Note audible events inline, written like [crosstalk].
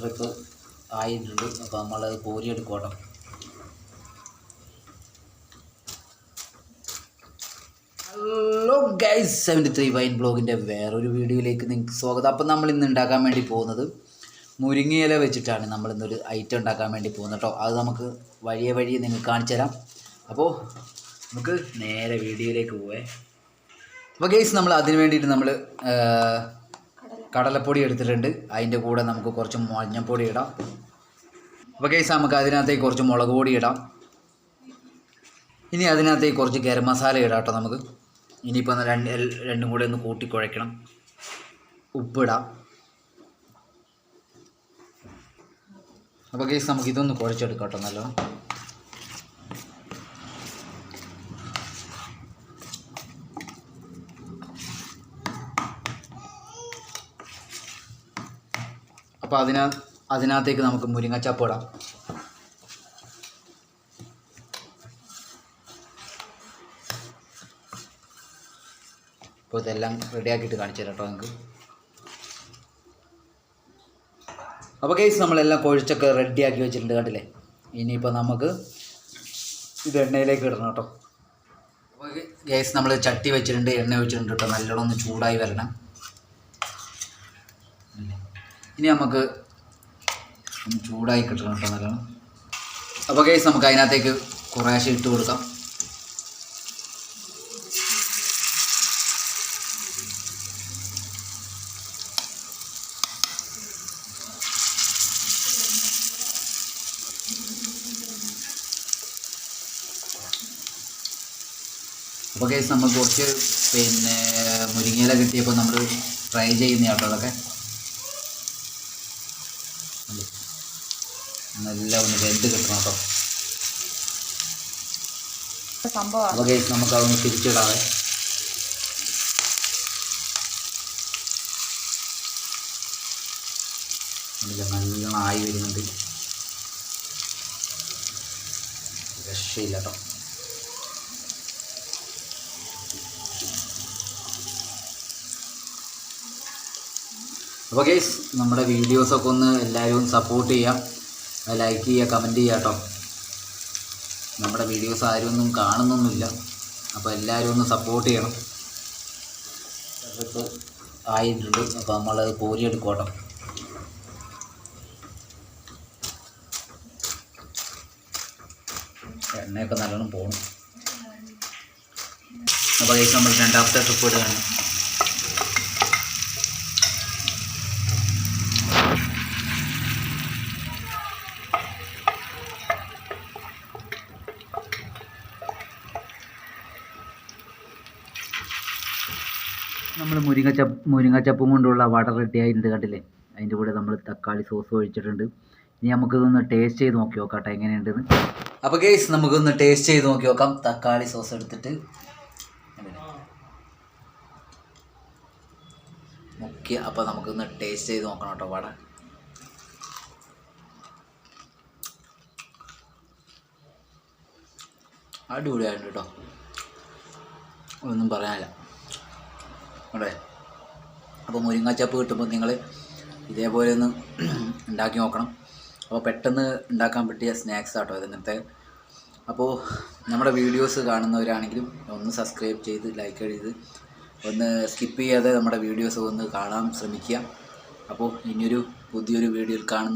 Trip ആയിട്ടുണ്ട്. അപ്പോൾ നമ്മളത് കോരിയെടുക്കോട്ടെ. Hello guys seventy three wine ബ്ലോഗിന്റെ വേറൊരു വീഡിയോയിലേക്ക് നിങ്ങൾക്ക് സ്വാഗതം. അപ്പം നമ്മൾ ഇന്ന് ഉണ്ടാക്കാൻ വേണ്ടി പോകുന്നത് മുരിങ്ങയില വെച്ചിട്ടാണ് നമ്മൾ ഇന്നൊരു ഐറ്റം ഉണ്ടാക്കാൻ വേണ്ടി പോകുന്നത് കേട്ടോ അത് നമുക്ക് വഴിയെ വഴിയെ നിങ്ങൾക്ക് കാണിച്ചു തരാം. അപ്പോൾ നമുക്ക് നേരെ വീഡിയോയിലേക്ക് പോവേ. അപ്പോൾ ഗൈസ് നമ്മൾ അതിന് വേണ്ടിയിട്ട് നമ്മൾ കടലപ്പൊടി എടുത്തിട്ടുണ്ട്. അതിന്റെ കൂടെ നമുക്ക് കുറച്ച് മഞ്ഞൾപ്പൊടി ഇടാം. അപ്പോൾ കേസ് നമുക്ക് അതിനകത്തേക്ക് കുറച്ച് മുളക് പൊടി ഇടാം. ഇനി അതിനകത്തേക്ക് കുറച്ച് ഗരം മസാല ഇടാം കേട്ടോ നമുക്ക്. ഇനിയിപ്പോൾ രണ്ട് രണ്ടും കൂടെ ഒന്ന് കൂട്ടി കുഴയ്ക്കണം. ഉപ്പിടാം. അപ്പോൾ കേസ് നമുക്ക് ഇതൊന്ന് കുഴച്ചെടുക്കാം കേട്ടോ നല്ലോണം. അപ്പോൾ അതിന അതിനകത്തേക്ക് നമുക്ക് മുരിങ്ങച്ചപ്പ് ഇടാം. അപ്പോൾ ഇതെല്ലാം റെഡിയാക്കിയിട്ട് കാണിച്ചു തരാം കേട്ടോ നിങ്ങൾക്ക് അപ്പോൾ കേസ് നമ്മളെല്ലാം കൊഴിച്ചൊക്കെ റെഡിയാക്കി വെച്ചിട്ടുണ്ട് കണ്ടില്ലേ? ഇനിയിപ്പോൾ നമുക്ക് ഇത് എണ്ണയിലേക്ക് ഇടണം കേട്ടോ ഗ്യാസ് നമ്മൾ ചട്ടി വെച്ചിട്ടുണ്ട് എണ്ണ വെച്ചിട്ടുണ്ട് കേട്ടോ നല്ലോണം ഒന്ന് ചൂടായി വരണം. ഇനി നമുക്ക് ചൂടായി കിട്ടണം കേട്ടോ നല്ലോണം. അപ്പോൾ കേസ് നമുക്ക് അതിനകത്തേക്ക് കുറേശ്ശെ ഇട്ട് കൊടുക്കാം. അപ്പോൾ കേസ് നമ്മൾ കുറച്ച് പിന്നെ മുരിങ്ങയില കിട്ടിയപ്പോൾ നമ്മൾ ട്രൈ ചെയ്യുന്ന കേട്ടോ അതൊക്കെ. നല്ല ഒന്ന് വെന്ത് കിട്ടണം കേട്ടോ. സംഭവമാണ് അപ്പോൾ കേസ് നമുക്ക് അതൊന്ന് കണ്ടില്ലേ, നല്ലോണം ആയി വരുന്നുണ്ട്. രക്ഷയില്ല കേട്ടോ. അപ്പോൾ ഗേസ് നമ്മുടെ വീഡിയോസൊക്കെ ഒന്ന് എല്ലാവരും സപ്പോർട്ട് ചെയ്യാം. ലൈക്ക് ചെയ്യുക കമന്റ് ചെയ്യുക കേട്ടോ നമ്മുടെ വീഡിയോസ് ആരും ഒന്നും കാണുന്നൊന്നുമില്ല. അപ്പോൾ എല്ലാവരും ഒന്ന് സപ്പോർട്ട് ചെയ്യണം. ഇപ്പോൾ ആയിട്ടുണ്ട്. അപ്പോൾ നമ്മളത് കോരിയെടുക്കോട്ടെ എണ്ണയൊക്കെ നല്ലോണം പോകണം അപ്പോൾ നമ്മൾ രണ്ടാമത്തെ ട്രിപ്പ് ഇടുകയാണ്. നമ്മൾ മുരിങ്ങച്ചപ്പ് മുരിങ്ങച്ചപ്പും കൊണ്ടുള്ള വട റെഡി ആയിട്ടുണ്ട് കണ്ടില്ലേ? അതിന്റെ കൂടെ നമ്മൾ തക്കാളി സോസ് ഒഴിച്ചിട്ടുണ്ട്. ഇനി നമുക്കിതൊന്ന് ടേസ്റ്റ് ചെയ്ത് നോക്കി നോക്കാം കേട്ടോ എങ്ങനെയുണ്ടെന്ന്. അപ്പോൾ കേസ് നമുക്കൊന്ന് ടേസ്റ്റ് ചെയ്ത് നോക്കി നോക്കാം. തക്കാളി സോസ് എടുത്തിട്ട്. മുക്കിയ അപ്പോൾ നമുക്കൊന്ന് ടേസ്റ്റ് ചെയ്ത് നോക്കണം കേട്ടോ വട. അടിപൊളിയായിട്ടുണ്ട് കേട്ടോ. ഒന്നും പറയാനില്ല. അതെ അപ്പോൾ മുരിങ്ങാച്ചപ്പ് കിട്ടുമ്പോൾ നിങ്ങൾ ഇതേപോലെ ഒന്ന് [clears throat] ഉണ്ടാക്കി നോക്കണം. അപ്പോൾ പെട്ടെന്ന് ഉണ്ടാക്കാൻ പറ്റിയ സ്നാക്സ് ആട്ടോ ഇതിങ്ങനത്തെ അപ്പോൾ നമ്മുടെ വീഡിയോസ് കാണുന്നവരാണെങ്കിലും ഒന്ന് സബ്സ്ക്രൈബ് ചെയ്ത് ലൈക്ക് ചെയ്ത് ഒന്ന് സ്കിപ്പ് ചെയ്യാതെ നമ്മുടെ വീഡിയോസ് ഒന്ന് കാണാൻ ശ്രമിക്കുക. അപ്പോൾ ഇനിയൊരു പുതിയൊരു വീഡിയോയിൽ കാണുന്ന